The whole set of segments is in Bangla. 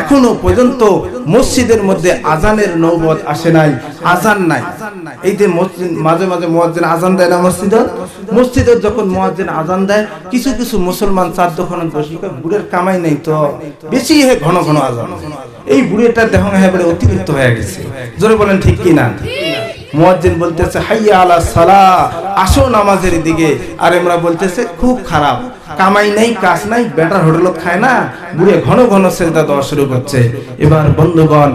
এখনও পর্যন্ত মসজিদের মধ্যে আজানের নৌবত আসে নাই, আজান নাই। এই যে মসজিদ, মাঝে মাঝে মুয়াজ্জিন আজান দেয় না মসজিদ মসজিদের যখন মুয়াজ্জিন আজান দেয়, কিছু কিছু মুসলমান চার দোকানে বুড়ের কামাই নেই তো, বেশি হে ঘন ঘন আজান। এই বুড়েটা দেহ বলে অতিরিক্ত হয়ে গেছে। জোরে বলেন ঠিক কি না? মুয়াজ্জিন বলতেছে, হাইয়া আলা সালা আসো নামাজের দিকে। আর আমরা বলতেছে, খুব খারাপ। কামাই নেই, কাজ নাই, বেটার হোটেলত খায় না, বুড়ে ঘন ঘন সেজদা দেওয়া শুরু করছে। এবার বন্ধুগণ,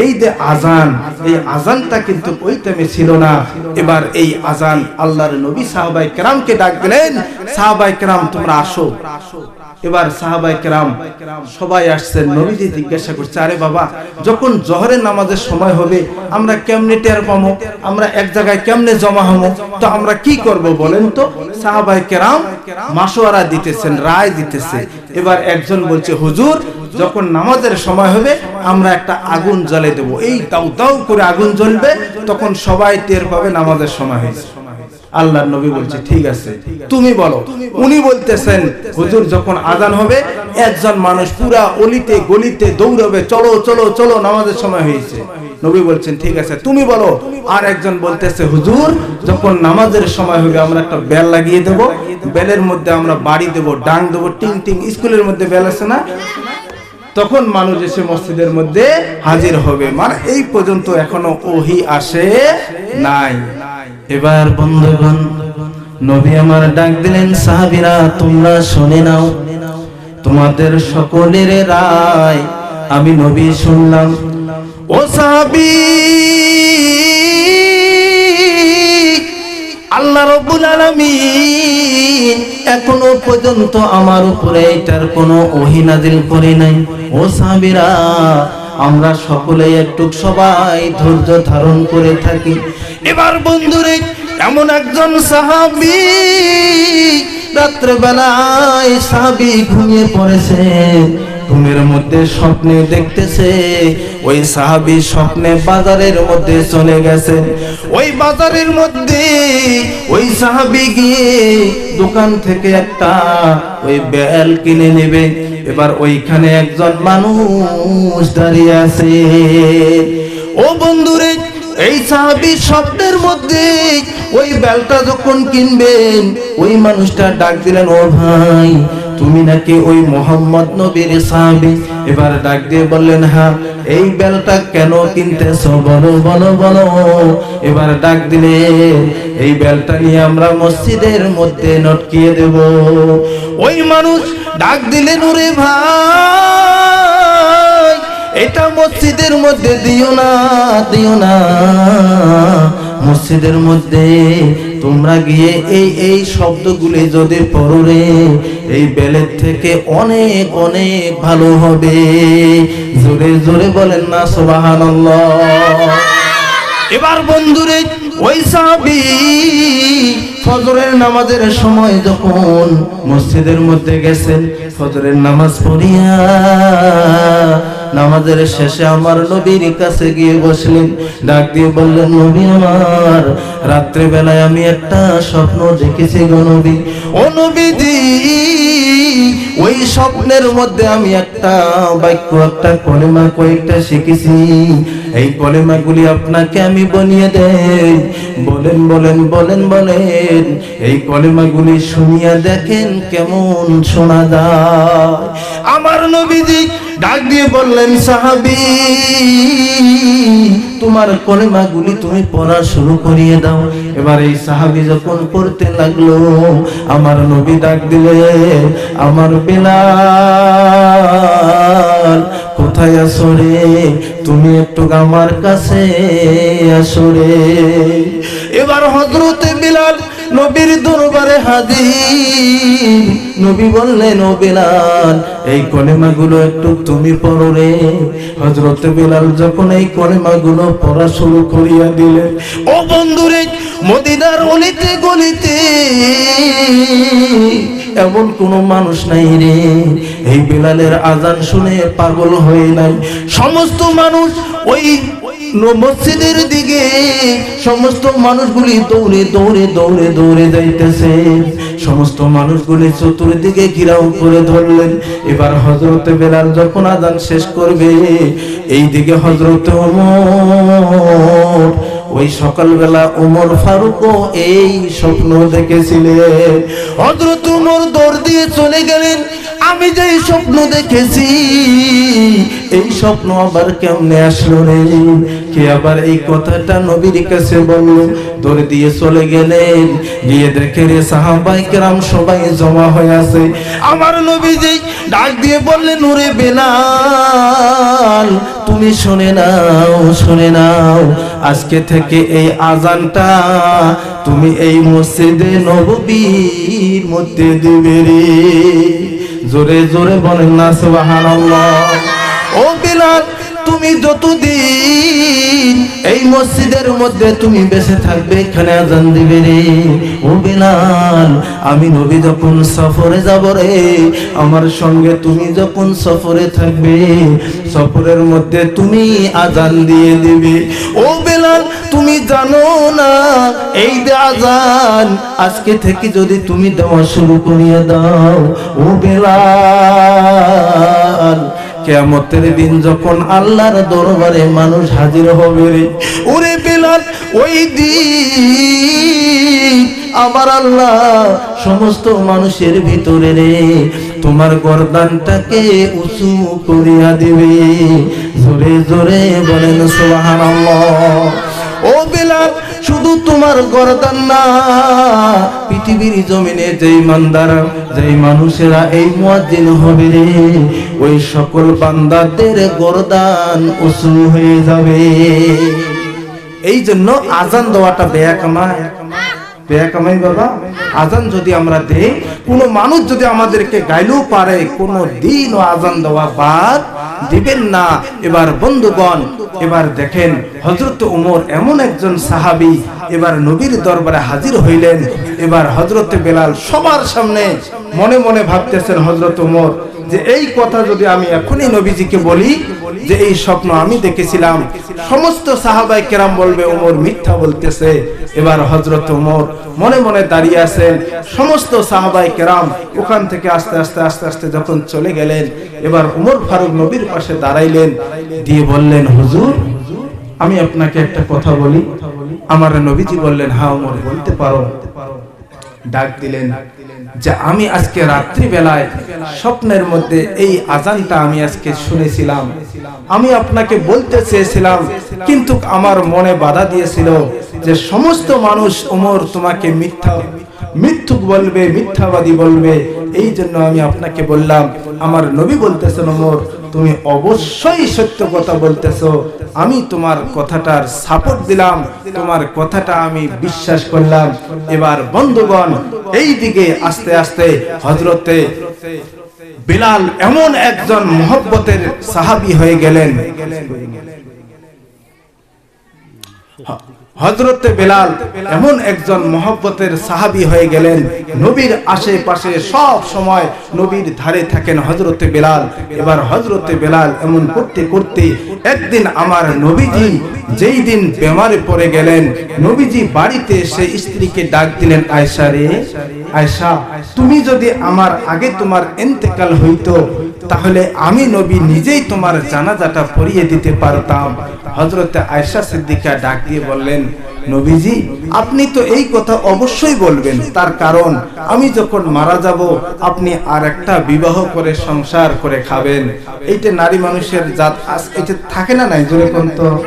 এই যে আজান, এই আজানটা কিন্তু ওই টাইমে ছিল না। এবার এই আজান আল্লাহর নবী সাহাবাই কেরামকে ডাক দিলেন সাহাবাই কেরাম, তোমরা আসো আসো। এবার সাহাবাই কেরাম সবাই আসছেন নবীজি জিজ্ঞাসা করছে, আরে বাবা, যখন জহরের নামাজের সময় হবে, আমরা কেমনে টের পাবো আমরা এক জায়গায় কেমনে জমা হব তো আমরা কি করব বলেন তো? সাহাবাই কেরাম মাসোয়ারা দিতেছেন, রায় দিতেছে এবার একজন বলছে, হুজুর, যখন নামাজের সময় হবে, আমরা একটা আগুন জ্বালে দেব। এই দাউ দাউ করে আগুন জ্বলবে, তখন সবাই টের পাবে নামাজের সময় হয়েছে। আল্লাহ নবী বলছে, ঠিক আছে, তুমি বলো। উনি বলতেছেন, হুজুর, যখন আজান হবে, একজন মানুষ পুরা অলিতে, গলিতে দৌড়বে, চলো চলো চলো, নামাজের সময় হয়েছে। নবী বলছেন, ঠিক আছে, তুমি বলো। আর একজন বলতেছে, হুজুর, যখন নামাজের সময় হবে, আমরা একটা বেল লাগিয়ে দেব। বেলের মধ্যে আমরা বাড়ি দেব, ডাং দেবো, টিং টিং, স্কুলের মধ্যে বেল আছে না? তখন মানুষ এসে মসজিদের মধ্যে হাজির হবে। মানে এই পর্যন্ত এখনও ওহি আসে নাই। এবার বন্ধুগণ, নবী আমার ডাক দিলেন, সাহাবিরা, তোমরা শুনে নাও। তোমাদের সকলের রায় আমি নবী শুনলাম। ও সাহাবি, আল্লাহ রব্বুল আলামিন এখনও পর্যন্ত আমার উপরে এটার কোনো ওহিনাদিল করে নাই। ও সাহাবিরা আমরা সকলে একটু সবাই ধৈর্য ধারণ করে থাকি। এবার বন্ধুরে, এমন একজন সাহাবি রাত্রেবেলায় সাহাবি ঘুমিয়ে পড়েছে। ঘুমের মধ্যে স্বপ্নে দেখতেছে। ওই সাহাবি স্বপ্নে বাজারের মধ্যে চলে গেছে। ওই বাজারের মধ্যে ওই সাহাবি গিয়ে দোকান থেকে একটা ওই বেল কিনে নেবে। এবার ওইখানে একজন মানুষ দাঁড়িয়ে আছে। ও বন্ধুরে, এই সাহাবি স্বপ্নের মধ্যে ওই বেলটা যখন কিনবেন, ওই মানুষটা ডাক দিলেন, ও ভাই তুমি নাকি ওই মোহাম্মদ নবীর সাহাবি? এবার ডাক দিয়ে বললেন হ্যাঁ এই বেলটা কেন কিনতেছ? বলো বলো বলো। এবার ডাক দিলে, এই বেলটা নিয়ে আমরা মসজিদের মধ্যে নটকিয়ে দেব। ওই মানুষ ডাক দিলেন ওরে ভাই, এটা মসজিদের মধ্যে দিও না দিও না। মসজিদের মধ্যে তোমরা গিয়ে এই এই শব্দগুলি যদি পড়ো রে এই বেলের থেকে অনেক অনেক ভালো হবে। জোরে জোরে বলেন না, সুবহানাল্লাহ। এবার বন্ধুরে, ওই সাহাবি ফজরের নামাজের সময় যখন মসজিদের মধ্যে গেছেন, ফজরের নামাজ পড়িয়া নামাজের শেষে আমার নবীর কাছে গিয়ে বসলেন। ডাক দিয়ে বললেন, নবী আমার রাত্রে বেলায় আমি একটা স্বপ্ন দেখেছি গো নবী। ও নবীজি, ওই স্বপ্নের মধ্যে আমি একটা বাক্য, একটা কলেমা কয়েকটা শিখেছি। এই কলেমাগুলি আপনাকে আমি বনিয়ে দেই। বলেন বলেন বলেন বলেন, এই কলেমাগুলি শুনিয়া দেখেন কেমন শোনা যায়। আমার নবীজি ডাক দিয়ে বললেন, সাহাবি, তোমার কলেমাগুলি তুমি পড়া শুরু করিয়ে দাও। এবার এই সাহাবি যখন পড়তে লাগল, আমার নবী ডাক দিলে, আমার বেলাল, কোথায় আসো রে? তুমি একটু আমার কাছে আসো রে। এবার হজরতে বিলাল নবীর দরবারে হাজির। নবী বললেন, ও বিলাল, এই কলেমাগুলো একটু তুমি পড়ো রে। হজরতে বিলাল যখন এই কলেমাগুলো পড়া শুরু করিয়া দিলেন, ও বন্ধুরে মদিনার অলিতে গলিতে এমন কোন মানুষ নাই রে। এই বিলালের আজান শুনে পাগল হয়ে নাই। সমস্ত মানুষ ওই মসজিদের দিকে সমস্ত মানুষগুলি দৌড়ে দৌড়ে দৌড়ে দৌড়ে যাইতেছে। সমস্ত মানুষগুলি চতুর্দিকে ঘিরাও করে ধরলেন। এবার হজরত বেলাল যখন আদান শেষ করবে এই দিকে হজরত ওই সকালবেলা ওমর ফারুকও এই স্বপ্ন দেখেছিলেন। হজরত উমর দৌড় দিয়ে চলে গেলেন। আমি যে স্বপ্ন দেখেছি, এই স্বপ্ন আবার কেমনে আসলো রে? কে আবার এই কথাটা নবীর কাছে বলল? দৌড়ে দিয়ে চলে গেলেন। গিয়ে দেখে রে সাহাবাই কেরাম সবাই জমা হয়ে আছে। আমার নবী যেই ডাক দিয়ে বললেন, ওরে বেলাল, তুমি শুনে নাও শুনে নাও। আজকে থেকে এই আজানটা তুমি এই মসজিদে নববীর মধ্যে দিবে রে। জোরে জোরে বলেন না, সুবহানাল্লাহ। ও বিলাল তুমি যতদিন এই মসজিদের মধ্যে তুমি বেঁচে থাকবে, এখানে আজান দিবে রে। ও বিলাল, আমি নবী যখন সফরে যাব রে, আমার সঙ্গে তুমি যখন সফরে থাকবে, সফরের মধ্যে তুমি আজান দিয়ে দিবে। ও বিলাল, তুমি জানো না, এই যে আজান, আজকে থেকে যদি তুমি দেওয়া শুরু করিয়ে দাও, ও বেলাল কেমতের দিন যখন আল্লাহর দরবারে মানুষ হাজির হবে রে। ওরে বেলাল, ওই দিন আমার আল্লাহ সমস্ত মানুষের ভিতরে রে, তোমার গরদানটাকে উঁচু করিয়া দিবে। জোরে জোরে বলেন সুবহানাল্লাহ। ও বেলাল শুধু তোমার গরদান না, পৃথিবীর জমিনে যেই মান্দার, যেই মানুষেরা এই মুয়াজ্জিন হবে রে, ওই সকল বান্দাদের গরদান উঁচু হয়ে যাবে। এই জন্য আজান দেওয়াটা বেয়া কামাই বাবা। আজান যদি আমরা দেই, কোনো মানুষ যদি আমাদেরকে গাইলেও পারে, কোনো দিন আজান দেওয়া বাদ দিবেন না। এবার বন্ধুগণ, এবার দেখেন হজরত উমর এমন একজন সাহাবি, এবার নবীর দরবারে হাজির হইলেন। এবার হজরত বেলাল সবার সামনে মনে মনে ভাবতেছেন হজরত উমর যে এই কথা যদি আমি এখনই নবীজিকে বলি, যে এই স্বপ্ন আমি দেখেছিলাম, সমস্ত সাহাবাই কেরাম বলবে, ওমর মিথ্যা বলতেছে। এবার হজরত ওমর মনে মনে দাঁড়িয়ে আছেন, সমস্ত সাহাবাই কেরাম ওখান থেকে আস্তে আস্তে আস্তে আস্তে যখন চলে গেলেন, এবার উমর ফারুক নবীর পাশে দাঁড়াইলেন, দিয়ে বললেন, হুজুর, আমি আপনাকে একটা কথা বলি। আমার নবীজি বললেন হা ওমর, বলতে পারো। ডাক দিলেন। যে আমি আজকে রাত্রি বেলায় স্বপ্নের মধ্যে এই আজানটা আমি আজকে শুনেছিলাম। আমি আপনাকে বলতে চেয়েছিলাম, কিন্তু আমার মনে বাধা দিয়েছিল যে সমস্ত মানুষ ওমর তোমাকে মিথ্যা মিথ্যুক বলবে, মিথ্যাবাদী বলবে, এই জন্য আমি আপনাকে বললাম, আমার নবী বলতেছেন, ওমর, তুমি অবশ্যই সত্য কথা বলতেছো। আমি তোমার কথাটার সাপোর্ট দিলাম, তোমার কথাটা আমি বিশ্বাস করলাম। এবার বন্ধুগণ, এই দিকে আস্তে আস্তে হজরতে বিলাল এমন একজন মোহব্বতের সাহাবি হয়ে গেলেন। হজরতে বেলাল এমন একজন মহব্বতের সাহাবি হয়ে গেলেন, নবীর আশেপাশে সব সময় নবীর ধারে থাকেন হজরতে বেলাল। এবার হজরতে বেলাল এমন করতে করতে একদিন আমার নবীজি যেই দিন বেমারে পড়ে গেলেন, নবীজি বাড়িতে এসে স্ত্রীকে ডাক দিলেন আয়সা রে আয়সা তুমি যদি আমার আগে তোমার এন্তেকাল হইতো, তাহলে আমি নবী নিজেই তোমার জানাজাটা পরিয়ে দিতে পারতাম। হজরতে আয়সা সিদ্দিকা ডাক দিয়ে বললেন, নবীজি, আপনি তো এই কথা অবশ্যই বলবেন। তার কারণ, আমি যখন মারা যাব, আপনি আর একটা বিবাহ করে সংসার করে খাবেন। এইটা নারী মানুষের জাত আস- এটা থাকে না নাই? জোরে কোন তো?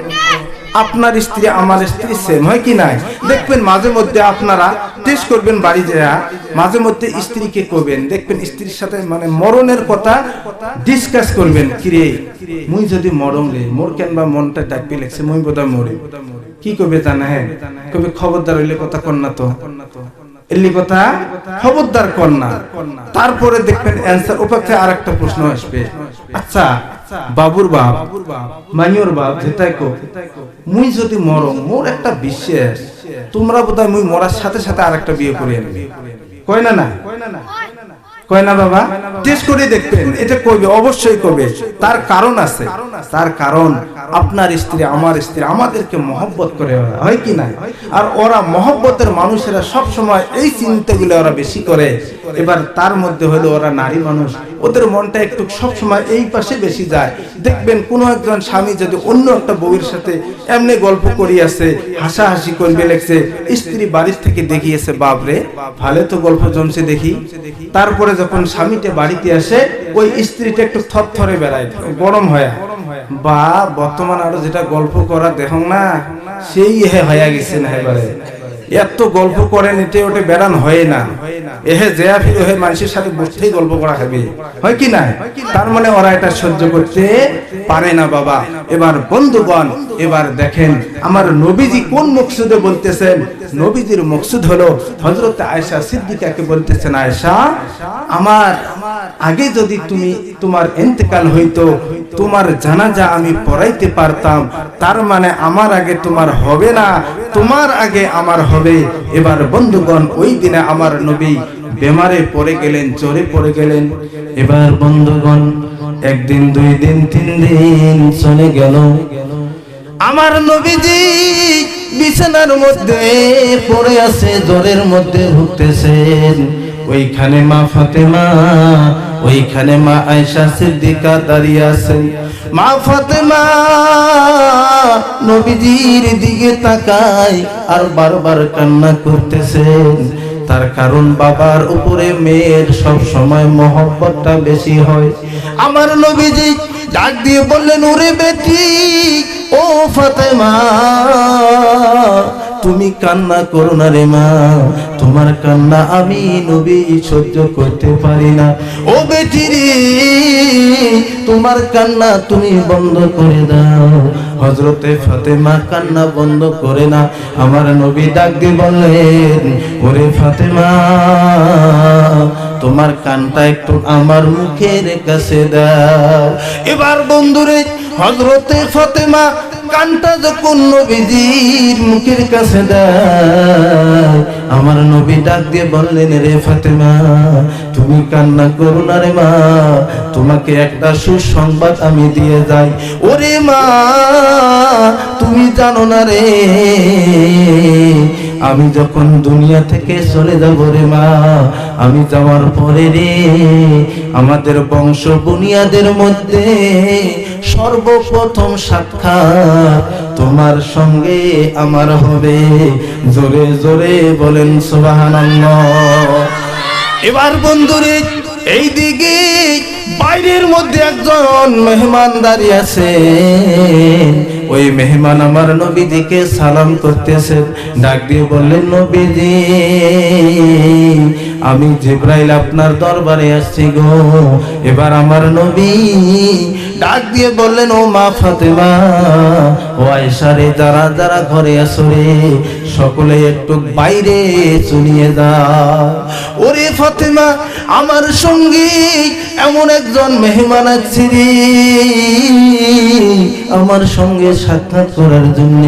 আপনার স্ত্রী, আমার স্ত্রী সেম হয় কি নাই? দেখবেন মাঝে মধ্যে আপনারা টেস্ট করবেন বাড়ি যায়া মাঝে মধ্যে স্ত্রীকে করবেন দেখবেন স্ত্রীর সাথে মানে মরণের কথা ডিসকাস করবেন, কিরে, মুই যদি মরম রে, মোর কেন বা মনটা ডাকবে লেগছে, মুই বোধহয় মরে। কি কবে জানা? হ্যাঁ কবে খবরদার হইলে কথা কন্যা তো। এলি কথা, খবরদার না। তারপরে দেখবেন অ্যান্সার ওপাকে আর একটা প্রশ্ন আসবে। আচ্ছা বাবুর বাপ, মাইয়র বাপ, যেটাই কো মুই যদি মরম, মোর একটা বিশ্বাস তোমরা বোধহয় মুই মরার সাথে সাথে আর একটা বিয়ে করে আনবি কয় না না? কয় না? বাবা? করে এটা অবশ্যই তার কারণ আছে। তার কারণ, আপনার স্ত্রী, আমার স্ত্রী, আমাদেরকে করে হয় কি না? আর ওরা মানুষেরা সব সময় এই চিন্তাগুলো ওরা বেশি করে। এবার তার মধ্যে হলো ওরা নারী মানুষ। ওদের মনটা একটু সব সময় এই পাশে বেশি যায়। দেখবেন কোন একজন স্বামী যদি অন্য একটা বউয়ের সাথে এমনি গল্প করিয়াছে, হাসাহাসি করবে লেগছে স্ত্রী বাড়ির থেকে দেখিয়েছে, বাপরে, ভালো তো গল্প জমছে দেখি। তারপরে যখন স্বামীটা বাড়িতে আসে, ওই স্ত্রীটা একটু থরথরে বেড়ায় গরম হয় বা, বর্তমান আরও যেটা গল্প করা দেখ না, সেই হয়ে গেছে না এবারে এত গল্প করেন এটে ওটে বেড়ান হয় না। এহে জেয়া ফির ওহে মানুষের সাথে বসতেই গল্প করা হবে। হয় কি না? তার মানে ওরা এটা সহ্য করতে পারে না, বাবা। এবার বন্ধুগণ, এবার দেখেন, আমার নবীজি কোন মকসুদে বলতেছেন? নবীজির মকসুদ হলো হজরত আয়েশা সিদ্দিকাকে বলতেছেন, আয়েশা, আমার আগে যদি তুমি তোমার ইন্তেকাল হইতো, তোমার জানাজা আমি পড়াইতে পারতাম। তার মানে আমার আগে তোমার হবে না, তোমার আগে আমার হবে। এবার বন্ধুগণ, ওই দিনে আমার নবী বেমারে পড়ে গেলেন চোরে পড়ে গেলেন। এবার বন্ধুগণ, একদিন, দুই দিন, তিন দিন চলে গেল। আমার নবীজি বিছানার মধ্যে পড়ে আছে, জ্বরের মধ্যে ভুগতেছেন। ওইখানে মা ফাতেমা ওইখানে মা আয়সা সিদ্দিকা দাঁড়িয়ে আছেন। মা ফাতেমা নবীজির দিকে তাকায় আর বারবার কান্না করতেছেন। তার কারণ বাবার উপরে মেয়ের সব সময় মহব্বতটা বেশি হয়। আমার নবীজি ডাক দিয়ে বললেন, ওরে বেটি, ও ফাতেমা তুমি কান্না করো না রে মা। তোমার কান্না আমি নবী সহ্য করতে পারি না। ও বেটি তোমার কান্না তুমি বন্ধ করে দাও। হজরতে ফাতেমা কান্না বন্ধ করে না। আমার নবী ডাক দিয়ে বললেন, ওরে ফাতেমা, তোমার কানটা একটু আমার মুখের কাছে দাও। এবার বন্ধুরে হজরতে ফাতেমা কানটা যখন নবীজির মুখের কাছে দেয় আমার নবী ডাক দিয়ে বললেন রে ফাতেমা তুমি কান্না করো না রে মা, তোমাকে একটা সুসংবাদ আমি দিয়ে যাই। ওরে মা, তুমি জানো না রে, আমি যখন দুনিয়া থেকে চলে যাব রে মা, আমি যাওয়ার পরে রে, আমাদের বংশ বুনিয়াদের মধ্যে সর্বপ্রথম সাক্ষাৎ তোমার সঙ্গে আমার হবে। জোরে জোরে বলেন সুবহানাল্লাহ। এবার বন্ধুরে এই দিকে বাইরের মধ্যে একজন মেহমান দাঁড়িয়ে আছে। ওই মেহমান আমার নবীজিকে সালাম করতেছে। ডাক দিয়ে বললেন নবীজি আমি জিব্রাইল আপনার দরবারে আসছি গো। এবার আমার নবী ডাক দিয়ে বললেন, ও মা ফাতেমা, ও আয়সারে যারা যারা ঘরে আসো রে, সকলে একটু বাইরে চলিয়ে দাও ওরে ফাতেমা, আমার সঙ্গী এমন একজন মেহমান আছে রে। আমার সঙ্গে সাক্ষাৎ করার জন্য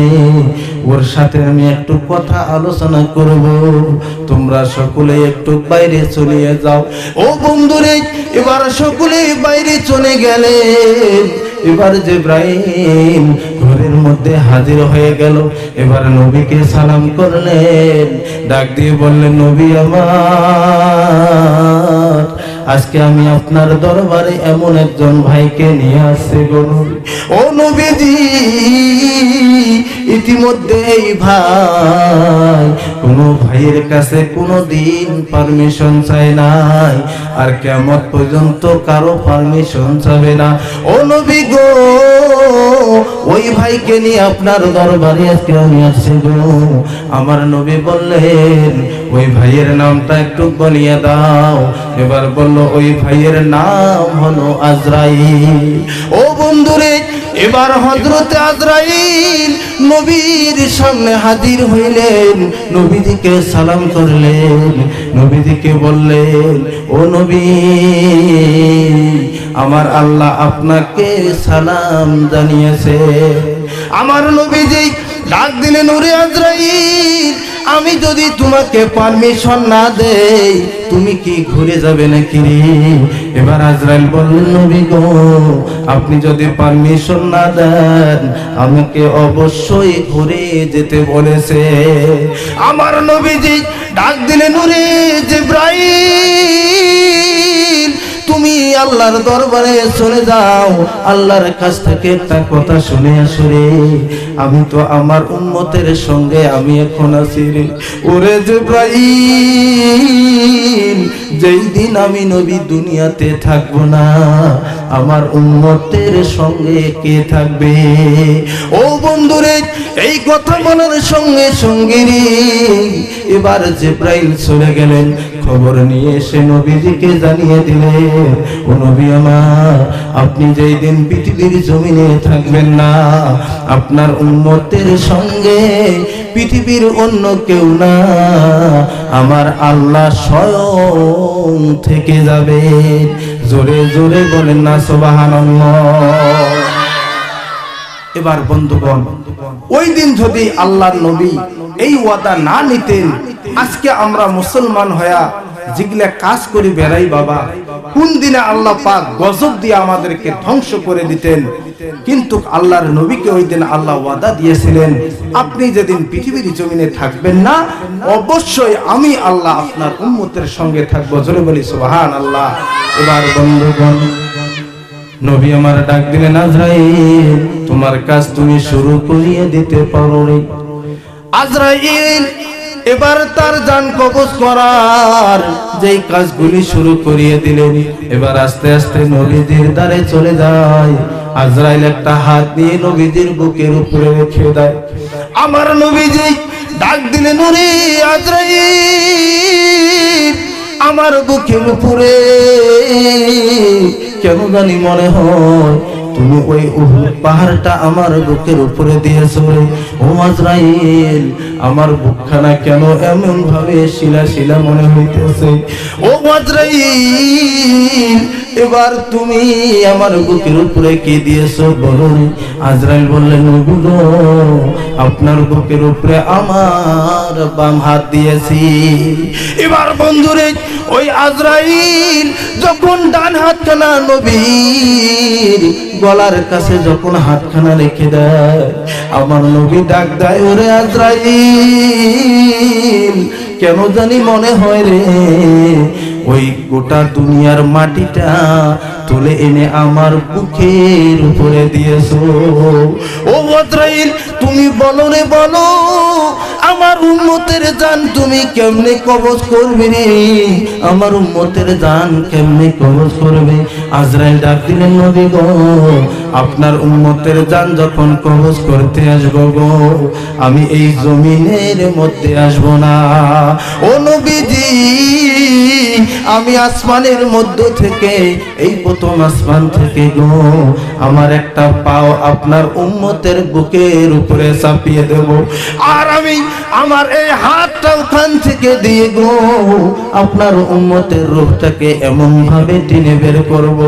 ওর সাথে আমি একটু কথা আলোচনা করব। তোমরা সকলে একটু বাইরে চলিয়ে যাও। ও বন্ধুরে, এবার সকলে বাইরে চলে গেলে। এবার জিব্রাইল ঘরের মধ্যে হাজির হয়ে গেল। এবার নবীকে সালাম করলেন। ডাক দিয়ে বললেন, নবী আমার আজকে আমি আপনার দরবারে এমন একজন ভাইকে নিয়ে আসছি বলুন। ও নবীজি ইতিমধ্যে এই ভাই কোন ভাইয়ের কাছে কোনো দিন পারমিশন চায় নাই। আর কেমন পর্যন্ত কারও পারমিশন চাবে না। ও নবী গো, ওই ভাইকে নিয়ে আপনার দরবারে আজকে আমি আসছি গো। আমার নবী বললেন, ওই ভাইয়ের নামটা একটু বলিয়ে দাও। এবার বলল, ওই ভাইয়ের নাম হলো আজরাইল। ও বন্ধুরে, এবার হজরতে আজরাইল নবীর সামনে হাজির হইলেন, নবীদিকে সালাম করলেন, নবীদিকে বললেন, ও নবী, আমার আল্লাহ আপনাকে সালাম জানিয়েছে। আমার নবীজি ডাক দিলেন, ওরে আজরাইল আমি যদি তোমাকে পারমিশন না দেই, তুমি কি ঘুরে যাবে নাকি রে? এবার আজরাইল বললেন, নবী গো, আপনি যদি পারমিশন না দেন, আমাকে অবশ্যই ঘুরে যেতে বলেছে। আমার নবীজি ডাক দিলেন নুরে জিব্রাইল! তুমি আল্লাহর দরবারে চলে যাও, আল্লাহর কাছ থেকে একটা কথা শুনে আসো রে। আমি তো আমার উন্মতের সঙ্গে আমি এখন আছি রে। ওরে জিব্রাইল, যেই দিন আমি নবী দুনিয়াতে থাকব না, আমার উম্মতের সঙ্গে কে থাকবে? ও বন্ধুরে, এই কথা বলার সঙ্গে সঙ্গে এবার জিব্রাইল চলে গেলেন। খবর নিয়ে এসে নবীজিকে জানিয়ে দিলেন ও নবী আমার, আপনি যেই দিন পৃথিবীর জমিনে থাকবেন না, আপনার উন্মতের সঙ্গে পৃথিবীর অন্য কেউ না, আমার আল্লাহ স্বয়ং থেকে যাবে। জোরে জোরে বলেন না, সোবাহানাল্লাহ। এবার বন্ধুগণ, ওই দিন যদি আল্লাহর নবী এই ওয়াদা না নিতেন আজকে আমরা মুসলমান হয়া যেগুলা কাজ করি বেড়াই বাবা। কোন দিনে আল্লাহ পাক গজব দিয়ে আমাদেরকে ধ্বংস করে দিতেন। কিন্তু আল্লাহর নবীকে ওই দিন আল্লাহ ওয়াদা দিয়েছিলেন, আপনি যেদিন পৃথিবীর জমিনে থাকবেন না, অবশ্যই আমি আল্লাহ আপনার উম্মতের সঙ্গে থাকব। জোরে বলি সুবহান আল্লাহ এবার বন্ধুগণ, নবী আমার ডাক দিলেন, আজরাইল, তোমার কাজ তুমি শুরু করিয়ে দিতে পারো আজরাইল এবার তার যান কবজ করার যেই কাজগুলি শুরু করিয়ে দিলেন। এবার আস্তে আস্তে নবীজির দ্বারে চলে যায়। আজরাইল একটা হাত নিয়ে নবীজির বুকের উপরে রেখে দেয়। আমার নবীজি ডাক দিলেন, ওরে আজরাইল, আমার বুকের উপরে কেন জানি মনে হয় তুমি ওই উহুদ পাহাড়টা আমার বুকের উপরে দিয়েছ রে। ও আজরাইল আমার বুকখানা কেন এমন ভাবে শিলা শিলা মনে হইতেছে? ও আজরাইল এবার তুমি আমার বুকের উপরে কি দিয়েছ বলো রে আজরাইল বললেন নবী আপনার বুকের উপরে আমার বাম হাত দিয়েছি। এবার বন্ধুরে, ওই আজরাইল যখন ডান হাতখানা নবীর গলার কাছে যখন হাতখানা রেখে দেয়, আমার নবী ডাক দেয়, ওরে আজরাইল কেন জানি মনে হয় রে? ওই গোটা দুনিয়ার মাটিটা তুলে এনে আমার বুকের উপরে দিয়েছ। ও আজরাইল তুমি বলো রে, বলো, আমার উম্মতের জান তুমি কেমনে কবজ করবে রে? আমার উম্মতের জান কেমনে কবজ করবে? আজরাইল ডাক দিলেন, নবী গো, আপনার উম্মতের জান যখন কবজ করতে আসব গো, আমি এই জমিনের মধ্যে আসব না। ও নবীজি আমি আসমানের মধ্য থেকে, এই প্রথম আসমান থেকে গো, আমার একটা পাও আপনার উম্মতের বুকের উপরে চাপিয়ে দেব। আর আমি আমার এই হাতটা ওখান থেকে দিয়ে গো, আপনার উম্মতের রূপটাকে এমন ভাবে টেনে বের করব।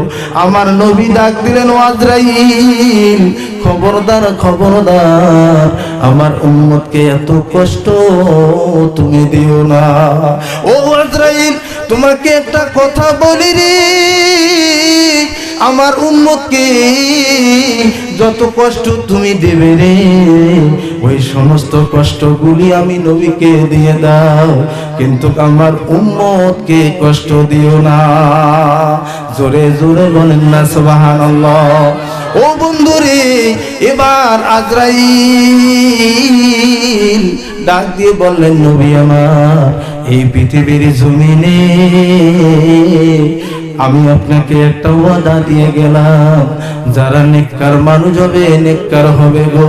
আমার নবী ডাক দিলেন আজরাইল, খবরদার খবরদার, আমার উম্মতকে এত কষ্ট তুমি দিও না। ও আজরাইল, তোমাকে একটা কথা বলি রে আমার উম্মতকে যত কষ্ট তুমি দেবে রে, ওই সমস্ত কষ্টগুলি আমি নবীকে দিয়ে দাও। কিন্তু আমার উম্মতকে কষ্ট দিও না। জোরে জোরে বলেন না, সুবহানাল্লাহ। ও বন্ধুরে, এবার আজরাইল ডাক দিয়ে বললেন, নবী আমার, এই পৃথিবীর জমিনে আমি আপনাকে একটা ওয়াদা দিয়ে গেলাম, যারা নেককার মানুষ হবে, নেককার হবে গো।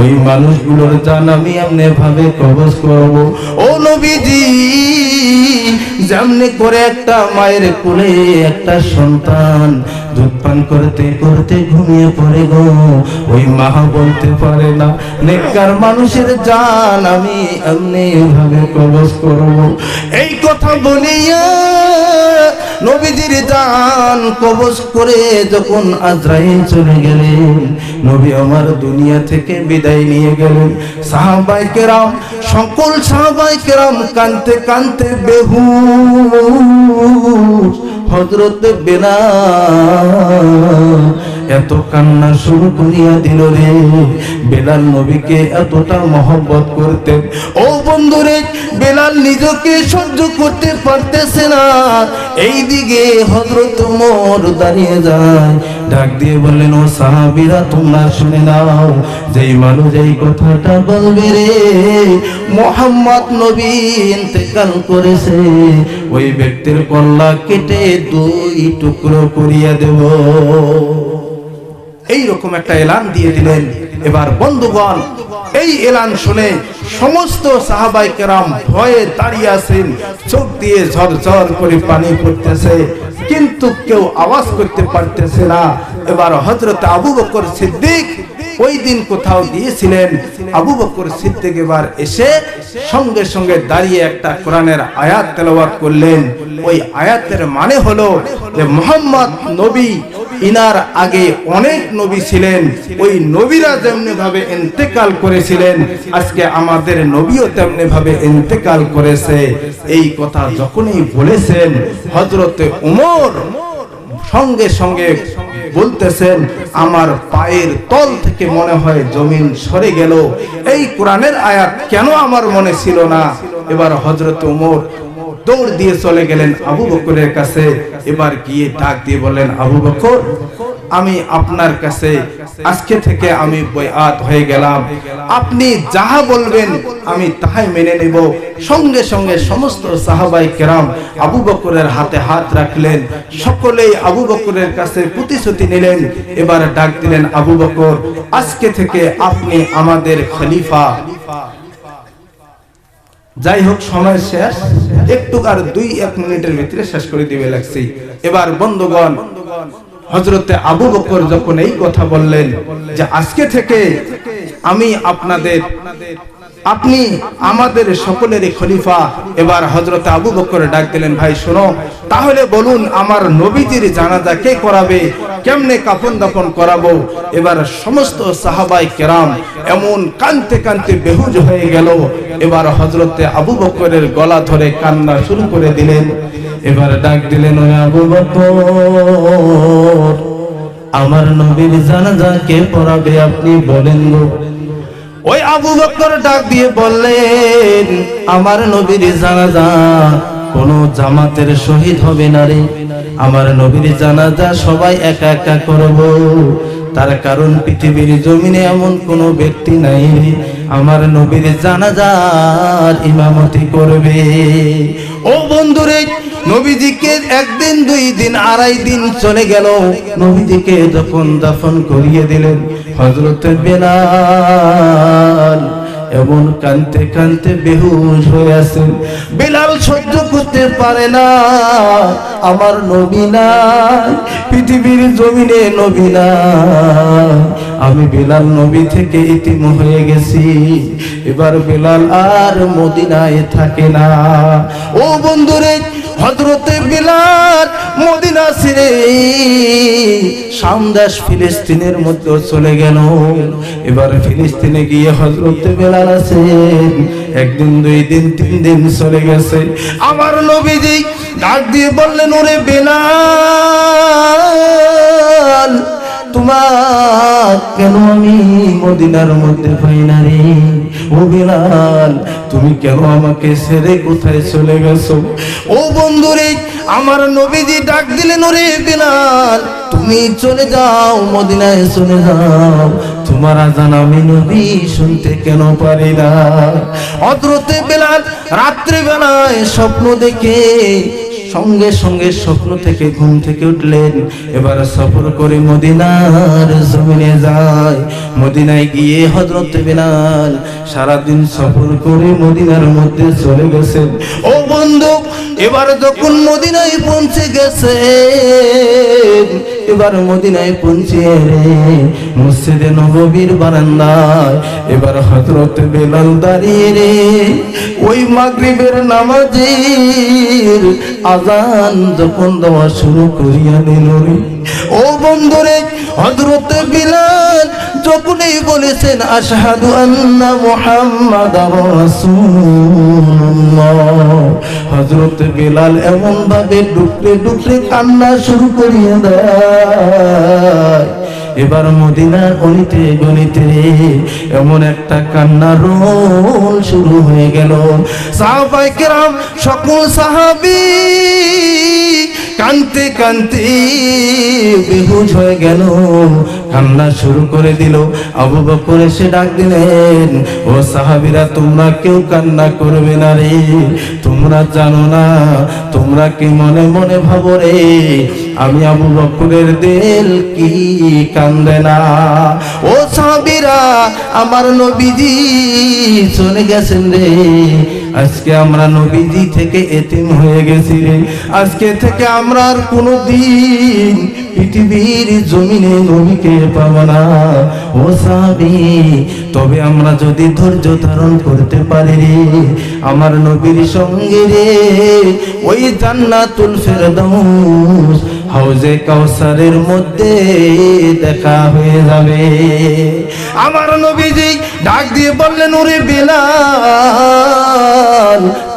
ওই মানুষগুলোর জান আমি এমনি ভাবে কবজ করব। ও নবীজি, যেমনি করে একটা মায়ের কোলে একটা সন্তান দুধ পান করতে করতে ঘুমিয়ে পড়ে গো। ওই মা বলতে পারে না, নেককার মানুষের জান আমি এমনি ভাবে কবজ করব। এই কথা বলিয়া নবীজির জান কবজ করে যখন আজরাইল চলে গেলেন, নবী আমার দুনিয়া থেকে বিদায় নিয়ে গেলেন। সাহাবাই কেরাম, সকল সাহাবাই কেরাম কানতে কানতে বেহু হজরত বেলাল এত কান্না শুরু করিয়া দিল রে। বেলাল নবীকে এতটা মহব্বত করতেন ও বন্ধুরে, বেলাল নিজকে সহ্য করতে পারতেছে না। এই দিকে হজরত মোর দাঁড়িয়ে যায়। ডাক দিয়ে বললেন, ও সাহাবিরা, তোমরা শুনে নাও, যেই মানুষ এই কথাটা বলবে রে। মোহাম্মদ নবী ইন্তেকাল করেছে। ওই ব্যক্তির কল্লা কেটে দুই টুকরো করিয়া দেব। এই রকম একটা এলান দিয়ে দিলেন। এবার বন্ধুগণ, এই এলান শুনে সমস্ত সাহাবাই কেরাম ভয়ে দাঁড়িয়ে আছেন, চোখ দিয়ে ঝরঝর করে পানি পড়তেছে, কিন্তু কেউ আওয়াজ করতে পারতেছে না। এবার হজরত আবু বকর সিদ্দিক ওই দিন কোথাও গিয়েছিলেন আবু বকর সিদ্দিক এবার এসে সঙ্গে সঙ্গে দাঁড়িয়ে একটা কোরআনের আয়াত তেলাওয়াত করলেন। ওই আয়াতের মানে হলো যে মোহাম্মদ নবী ইনার আগে অনেক নবী ছিলেন, ওই নবীরা যেমনি ভাবে ইন্তেকাল করেছিলেন, আজকে আমাদের নবীও তেমনি ভাবে ইন্তেকাল করেছে। এই কথা যখনই বলেছেন হজরতে উমর সঙ্গে সঙ্গে বলতেছেন, আমার পায়ের তল থেকে মনে হয় জমিন সরে গেল। এই কোরআনের আয়াত কেন আমার মনে ছিল না? এবার হজরত উমর দৌড় দিয়ে চলে গেলেন আবু বকরের কাছে। এবার গিয়ে ডাক দিয়ে বলেন আবু বকর আমি আপনার কাছে আজকে থেকে আমি বয়াত হয়ে গেলাম। আপনি যাহা বলবেন আমি তাহাই মেনে নেব। সঙ্গে সঙ্গে সমস্ত সাহাবাই কেরাম আবু বকরের হাতে হাত রাখলেন। সকলেই আবু বকরের কাছে প্রতিশ্রুতি নিলেন। এবার ডাক দিলেন, আবু বকর, আজকে থেকে আপনি আমাদের খলিফা। যাই হোক, সময় শেষ। একটু আর দুই এক মিনিটের ভিতরে শেষ করে দিবে লাগছি। এবার বন্ধুগণ হজরতে আবু বকর যখন এই কথা বললেন যে আজকে থেকে আমি আপনাদের আপনি আমাদের সকলের খলিফা। এবার হজরত আবু বকর ডাক দিলেন, ভাই, শোনো, তাহলে বলুন আমার নবীজির জানাজা কে করাবে, কেমনে কাফন দাফন করাবো? এবার সমস্ত সাহাবাই কেরাম এমন কানতে কানতে বেহুজ হয়ে গেল। এবার হজরতে আবু বকরের গলা ধরে কান্না শুরু করে দিলেন। এবার ডাক দিলেন আবু বকর, আমার নবীর জানাজা কে পড়াবে আপনি বলেন গো? ওই আবু বকর ডাক দিয়ে বললেন, আমার নবীর জানাজা কোন জামাতের শহীদ হবে না রে। আমার নবীর জানাজা সবাই একা একা করব। তার কারণ পৃথিবীর জমিনে এমন কোন ব্যক্তি নাই আমার নবীর জানাজার ইমামতি করবে। ও বন্ধুরে নবীজিকে একদিন, দুই দিন, আড়াই দিন চলে গেল। নবীজিকে যখন দাফন করিয়ে দিলেন হজরত বেলাল এমন কানতে কানতে বেহুশ হয়ে আছেন। বেলাল সহ্য করতে পারে না। আমার নবী নাই, পৃথিবীর জমিনে নবী নাই। আমি বেলাল নবী থেকে ইতিম হয়ে গেছি। এবার বেলাল আর মদিনায় থাকে না। ও বন্ধুরে হজরতে বিলাল মদিনা ছেড়ে সামদাস ফিলিস্তিনের মধ্যে চলে গেল। এবার ফিলিস্তিনে গিয়ে হজরতে বেলাল আছেন একদিন, দুই দিন, তিন দিন চলে গেছে। আমার নবীজি ডাক দিয়ে বললেন, ওরে বেলাল, তোমার কেন আমি মদিনার মধ্যে পাই না রে? ও বিলাল তুমি কেন আমাকে ছেড়ে কোথায় চলে গেছো? ও বন্ধুরে, আমার নবীজি ডাক দিলেন, ওরে বিলাল, তুমি চলে যাও, মদিনায় চলে যাও। তোমার আজান আমি নবী শুনতে কেন পারি না? অদ্রতে বেলাল রাত্রে বেলায় স্বপ্ন দেখে সঙ্গে সঙ্গে স্বপ্ন থেকে ঘুম থেকে উঠলেন। এবার সফর করে মদিনার জমিনে যায়। মদিনায় গিয়ে হজরত বিলাল সারাদিন সফর করে মদিনার মধ্যে চলে গেছেন। ও বন্ধু, এবার যখন মদিনায় পৌঁছে গেছে এবার মদিনায় পৌঁছিয়ে রে। মসজিদে নববীর বারান্দায় এবার হজরত বেলাল দাঁড়িয়ে রে। ওই মাগরিবের নামাজের আজান যখন দেওয়া শুরু করিয়া দিল রে। ও বন্ধুরে হজরত বিলাল যখনই বলেছেন, আশহাদু আন্না মুহাম্মাদার রাসূলুল্লাহ। হযরত বিলাল এমন ভাবে ডুকরে ডুকরে কান্না শুরু করিয়ে দেয়। এবার মদিনার গণিতে গণিতে এমন একটা কান্না রোল শুরু হয়ে গেল। সাহাবাই কেরাম সকল সাহাবী কানতে কানতে বেহুশ হয়ে গেল। কান্না শুরু করে দিল। আবু বকর এসে ডাক দিলেন, ও সাহাবিরা, তোমরা কেউ কান্না করবে না রে। তোমরা জানো না, তোমরা কি মনে মনে ভাবো রে, আমি আবু বকরের দিল কি কান্দে না? ও সাবিরা আমার নবীজি চলে গেছেন রে আজকে আমরা নবীজি থেকে এতিম হয়ে গেছি রে। আজকে থেকে আমরা আর কোনো দিন পৃথিবীর জমিনে নবীকে পাবো না। ও সাবি তবে আমরা যদি ধৈর্য ধারণ করতে পারি রে, আমার নবীর সঙ্গে রে, ওই জান্নাতুল ফেরদাউস হাউজে কাউসারের মধ্যে দেখা হয়ে যাবে। আমার নবীজি ডাক দিয়ে বললেন, ওরে বেলাল,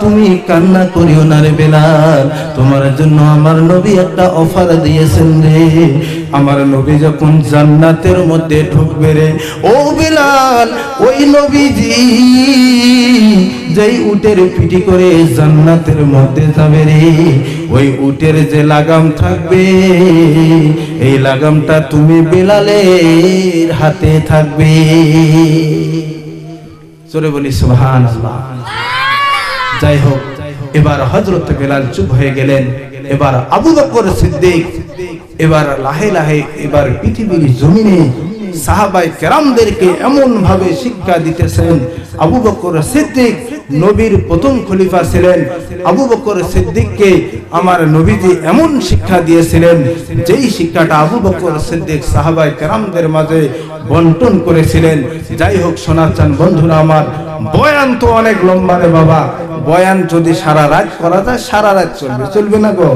তুমি কান্না করিও না রে বেলাল। তোমার জন্য আমার নবী একটা অফার দিয়েছেন রে। আমার নবী যখন জান্নাতের মধ্যে ঢুকবে রে, ও বেলাল, ওই নবীজি যেই উটের পিটি করে জান্নাতের মধ্যে যাবে রে ওই উটের যে লাগাম থাকবে, এই লাগামটা তুমি বেলালের হাতে থাকবে। চলে বলি আল্লাহ যাই হোক, এবার হজরত বেলাল চুপ হয়ে গেলেন। এবার আবু বকর সিদ্দিক, এবার লাহে লাহে এবার পৃথিবীর জমিনে সাহাবাই কেরামদেরকে এমন ভাবে শিক্ষা দিতেছেন। আবু বকর সিদ্দিক নবীর প্রথম খলিফা ছিলেন। আবু বকর সিদ্দিককে আমার নবীজি এমন শিক্ষা দিয়েছিলেন, যেই শিক্ষাটা আবু বকর সিদ্দিক সাহাবাই কেরামদের মাঝে বন্টন করেছিলেন। যাই হোক শোনা চান, বন্ধুরা আমার, বয়ান তো অনেক লম্বা রে বাবা। বয়ান যদি সারা রাত করা যায়, সারা রাত চলবে চলবে না গো।